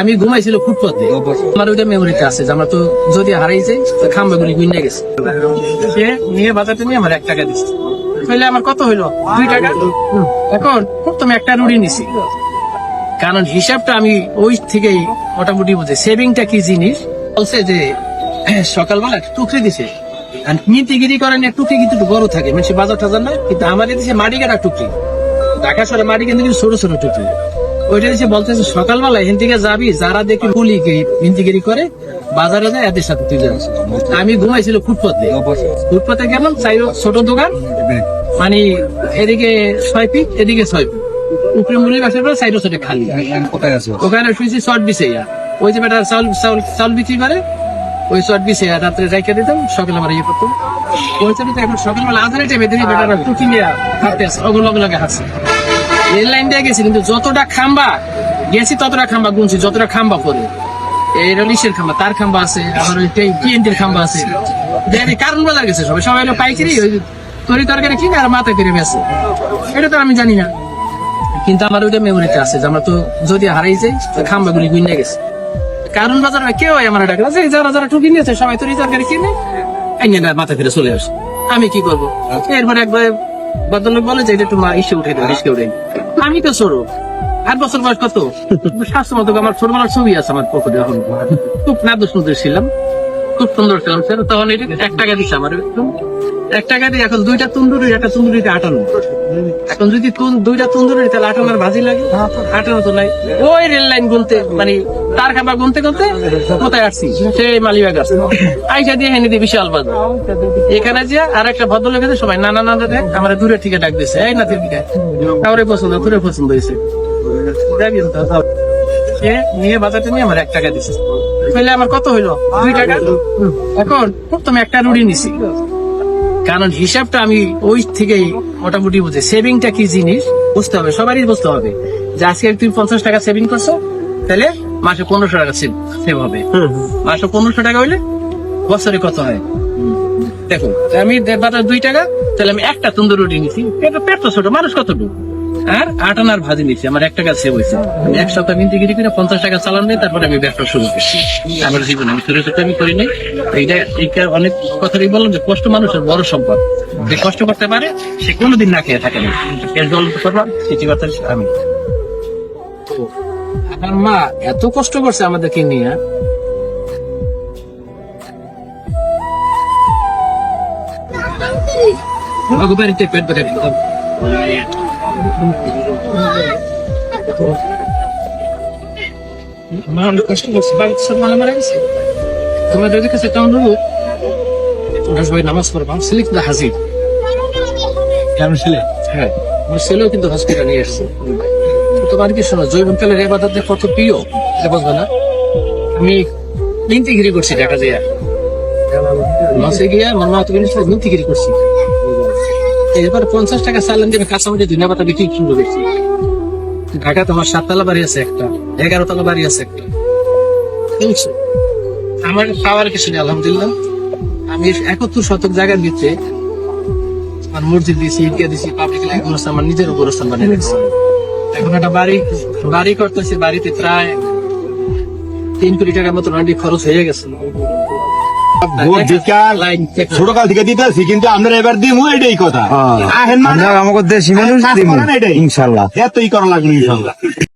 আমি ঘুমাইছিল ফুটপথে আমার ওইটা মেমোরিতে আছে আমার তো যদি হারাইছে খাম্বা গুলি গুইনে গেছে। নিয়ে বাজারটা নিয়ে আমার এক টাকা দিচ্ছে তাহলে আমার কত হইল? দুই টাকা? এখন একটা রুড়ি নিছি। কারণ হিসাবটা আমি ওই থেকেই মোটামুটি বুঝে। সেভিংটা কি জিনিস? বলছে যে, সকালবেলা টুকরি দিছে। আর মিন্তিগিরি করেন টুকরি কিন্তু বড় থাকে। মানে বাজার টাজার না, কিন্তু আমার দিছে মাটি কাটা টুকরি। ঢাকা শহরে মাটি কিন্তু ছোট ছোট টুকরি। ওইটা দিছে বলতেছে সকালবেলা এখান থেকে যাবি যারা দেখি পুলি মিন্তিগিরি করে বাজারে যায় এদের সাথে তুই যাস। আমি ঘুমাইছিল ফুটপথে ফুটপথে গেলাম চাই ছোট দোকান মানে এদিকে ছয় ফিট এদিকে ছয় ফিট। উপরে মুড়ি বাসার পরে সাইড সাইডে খালি। কোথায় আছো? ওখানে শুয়েছি শর্ট বিছে ওই যে বেটা চাউল চাউল চাউল বিক্রি করে ওই শর্ট বিছে রাত্রে রাইখে দিতাম সকালে আমার ইয়ে করতাম। ওই তো এখন সকালবেলা আধারে টাইমে দেখি বেটারা টুকি নিয়ে হাঁটতে আসে অগুলো অগুলোকে হাসছে রেল লাইন দিয়ে গেছি কিন্তু যতটা খাম্বা গেছি ততটা খাম্বা গুনছি যতটা খাম্বা করে এই রলিশের খাম্বা তার খাম্বা আছে আমার ওই টিএনটির খাম্বা আছে। দেখি কারণ বাজার গেছে সবাই সবাই হলো পাইকারি ওই তরি তরকারি কিনে আর মাথায় করে বেছে। এটা তো আমি জানি না। কিন্তু আমার ওইটা মেমোরিতে আছে যে আমরা তো যদি হারাইছে খাম্বা গুলি গুইনে গেছে। কারণ বাজার কেউ আমার ডাকলো যে যারা যারা টুকি নিয়েছে সবাই তরি তরকারি কিনে এনে না মাথা ফিরে চলে আসে আমি কি করব? এরপর একবার ভদ্রলোক বলে যে এটা মা ইসে উঠে দেবে রিস্কে উঠে আমি তো সরু। আট বছর বয়স কত? স্বাস্থ্য মতো আমার ছোটবেলার ছবি আছে আমার পকেটে এখন। খুব নাদ্য সুন্দর ছিলাম। খুব সুন্দর ছিলাম স্যার তখন এটা এক টাকা দিচ্ছে আমার এক টাকা দিয়ে এখন দুইটা তন্দুরি, একটা তন্দুরিতে আটানো এখন যদি দুইটা তন্দুরি, তাহলে আটানোর ভাজি লাগে? আটানো তো নাই। ওই রেল লাইন গুনতে মানে তার খাবার গুনতে গুনতে কোথায় আসছি? সেই মালিবাগ আসছে। আইসা দিয়ে হেনে দিয়ে বিশাল বাজার। এখানে যে আর একটা ভদ্রলোক আছে, সবাই নানা নানা দেখ, আমার দূরের থেকে ডাক দিছে এই না দিকে কাউরে পছন্দ, তোরে পছন্দ হয়েছে। যাবি সে নিয়ে বাজারটা নিয়ে আমার এক টাকা দিছে। তাহলে আমার কত হইল? দুই টাকা? এখন তুমি একটা রুড়ি নিছি। কারণ হিসাবটা আমি ওই থেকেই মোটামুটি বুঝে। সেভিংটা কি জিনিস? বুঝতে হবে সবারই বুঝতে হবে যে আজকে তুমি পঞ্চাশ টাকা সেভিং করছ তাহলে মাসে পনেরোশো টাকা সেভ হবে। মাসে পনেরোশো টাকা হইলে বছরে কত হয়? দেখো আমি বাজার দুই টাকা তাহলে আমি একটা তন্দুর রুটি নিছি। পেট তো ছোট মানুষ কতটুকু? আর আট আনার ভাজি নিছি, আমার এক টাকা সেভ হয়েছে। আমি এক সপ্তাহ মিনতি গিরি করে পঞ্চাশ টাকা চালান নিয়ে তারপরে আমি ব্যবসা শুরু করছি। আমার জীবনে আমি ছোট ছোট আমি করি নাই। এইটা এইটা অনেক কথাই বললাম যে কষ্ট মানুষের বড় সম্পদ। যে কষ্ট করতে পারে, সে কোনোদিন না খেয়ে থাকে না। এর জল করলাম, সেটি কথা আমি। আমার মা এত কষ্ট করছে আমাদেরকে নিয়ে। আমাকে পেট বেড়ে দিতাম মা অনেক কষ্ট করছে বাড়িতে সব মালা মারা গেছে তোমাদের কাছে একটা অনুরোধ ওরা সবাই নামাজ পড়বা ছেলে কিন্তু হাজির। কেমন ছিলে? হ্যাঁ আমার ছেলেও কিন্তু হসপিটাল নিয়ে এসছে তোমার কি শোনো জৈবন কালের এবাদত কত প্রিয় এটা বুঝবে না? আমি মিনতিগিরি করছি ঢাকা দিয়ে মাসে গিয়ে আমার মা তুমি মিনতিগিরি করছি। এবার পঞ্চাশ টাকা চালান দিয়ে কাঁচামাটি ধুনা পাতা বিক্রি শুরু করছি ঢাকা তোমার সাততলা বাড়ি আছে একটা, এগারো তলা বাড়ি আছে একটা? আমার পাওয়ার কিছু নেই, আলহামদুলিল্লাহ। আমি একাত্তর শতক জায়গার ভিতরে আমার মসজিদ দিয়েছি ইটকে দিয়েছি পাবলিক লাইফ আমার নিজের গোরস্থান বানিয়ে রেখেছি এখন একটা বাড়ি বাড়ি করতেছি, বাড়িতে প্রায় তিন কোটি টাকার মতো খরচ হয়ে গেছে। ভোট দিকার লাইন ছোট কাল থেকে দিতেছি কিন্তু আমরা এবার দিমু এটাই কথা। আহেন আমরা আমাকে দেশি মানুষ কাজ দিমু। করেন এটাই। ইনশাল্লাহ। এতই করা লাগল ইনশাল্লাহ।